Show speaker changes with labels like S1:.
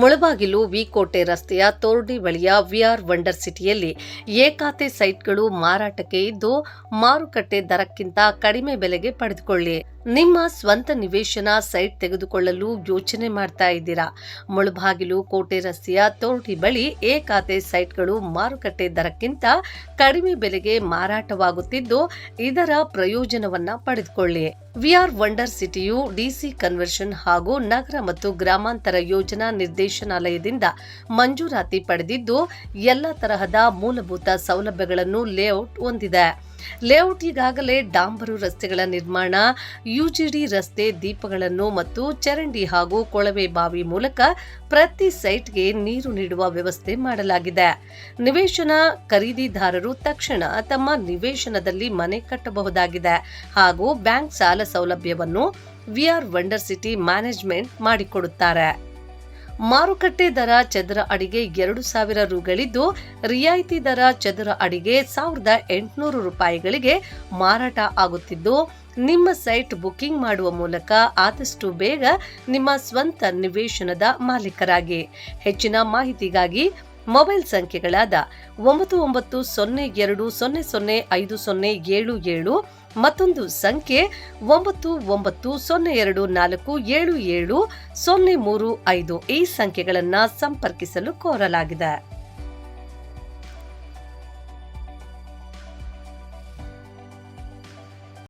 S1: ಮುಳಬಾಗಿಲು ವಿಕೋಟೆ ರಸ್ತೆಯ ತೋರ್ಡಿ ಬಳಿಯ VR wonder ಸಿಟಿಯಲ್ಲಿ ಏಕಾತೆ ಸೈಟ್ಗಳು ಮಾರಾಟಕ್ಕೆ ಇದ್ದು, ಮಾರುಕಟ್ಟೆ ದರಕ್ಕಿಂತ ಕಡಿಮೆ ಬೆಲೆಗೆ ಪಡೆದುಕೊಳ್ಳಿ. ನಿಮ್ಮ ಸ್ವಂತ ನಿವೇಶನ ಸೈಟ್ ತೆಗೆದುಕೊಳ್ಳಲು ಯೋಚನೆ ಮಾಡ್ತಾ ಇದ್ದೀರಾ? ಮುಳಬಾಗಿಲು, ಕೋಟೆ ರಸ್ತೆಯ ತೋರ್ಡಿ ಬಳಿ ಏಕಾತೆ ಸೈಟ್ಗಳು ಮಾರುಕಟ್ಟೆ ದರಕ್ಕಿಂತ ಕಡಿಮೆ ಬೆಲೆಗೆ ಮಾರಾಟವಾಗುತ್ತಿದ್ದು, ಇದರ ಪ್ರಯೋಜನವನ್ನ ಪಡೆದುಕೊಳ್ಳಿ. ವಿಆರ್ ವಂಡರ್ ಸಿಟಿಯು ಡಿಸಿ ಕನ್ವರ್ಷನ್ ಹಾಗೂ ನಗರ ಮತ್ತು ಗ್ರಾಮಾಂತರ ಯೋಜನಾ ನಿರ್ದೇಶನಾಲಯದಿಂದ ಮಂಜೂರಾತಿ ಪಡೆದಿದ್ದು, ಎಲ್ಲ ತರಹದ ಮೂಲಭೂತ ಸೌಲಭ್ಯಗಳನ್ನು ಲೇಔಟ್ ಹೊಂದಿದೆ. ಲೇಔಟ್ ಈಗಾಗಲೇ ಡಾಂಬರು ರಸ್ತೆಗಳ ನಿರ್ಮಾಣ, ಯುಜಿಡಿ ರಸ್ತೆ ದೀಪಗಳನ್ನು ಮತ್ತು ಚರಂಡಿ ಹಾಗೂ ಕೊಳವೆ ಬಾವಿ ಮೂಲಕ ಪ್ರತಿ ಸೈಟ್ಗೆ ನೀರು ನೀಡುವ ವ್ಯವಸ್ಥೆ ಮಾಡಲಾಗಿದೆ. ನಿವೇಶನ ಖರೀದಿದಾರರು ತಕ್ಷಣ ತಮ್ಮ ನಿವೇಶನದಲ್ಲಿ ಮನೆ ಕಟ್ಟಬಹುದಾಗಿದೆ ಹಾಗೂ ಬ್ಯಾಂಕ್ ಸಾಲ ಸೌಲಭ್ಯವನ್ನು ವಿಆರ್ ವಂಡರ್ ಸಿಟಿ ಮ್ಯಾನೇಜ್ಮೆಂಟ್ ಮಾಡಿಕೊಡುತ್ತಾರೆ. ಮಾರುಕಟ್ಟೆ ದರ ಚದರ ಅಡಿಗೆ ಎರಡು ಸಾವಿರ ರುಗಳಿದ್ದು, ರಿಯಾಯಿತಿ ದರ ಚದರ ಅಡಿಗೆ ಸಾವಿರದ ಎಂಟುನೂರು ರೂಪಾಯಿಗಳಿಗೆ ಮಾರಾಟ ಆಗುತ್ತಿದ್ದು, ನಿಮ್ಮ ಸೈಟ್ ಬುಕಿಂಗ್ ಮಾಡುವ ಮೂಲಕ ಆದಷ್ಟು ಬೇಗ ನಿಮ್ಮ ಸ್ವಂತ ನಿವೇಶನದ ಮಾಲೀಕರಾಗಿ. ಹೆಚ್ಚಿನ ಮಾಹಿತಿಗಾಗಿ ಮೊಬೈಲ್ ಸಂಖ್ಯೆಗಳಾದ ಒಂಬತ್ತು ಒಂಬತ್ತು ಸೊನ್ನೆ ಎರಡು ಸೊನ್ನೆ ಸೊನ್ನೆ ಐದು ಸೊನ್ನೆ ಏಳು ಏಳು, ಮತ್ತೊಂದು ಸಂಖ್ಯೆ ಒಂಬತ್ತು ಒಂಬತ್ತು ಸೊನ್ನೆ ಎರಡು ನಾಲ್ಕು ಏಳು ಏಳು ಸೊನ್ನೆ ಮೂರು ಐದು ಈ ಸಂಖ್ಯೆಗಳನ್ನು ಸಂಪರ್ಕಿಸಲು ಕೋರಲಾಗಿದೆ.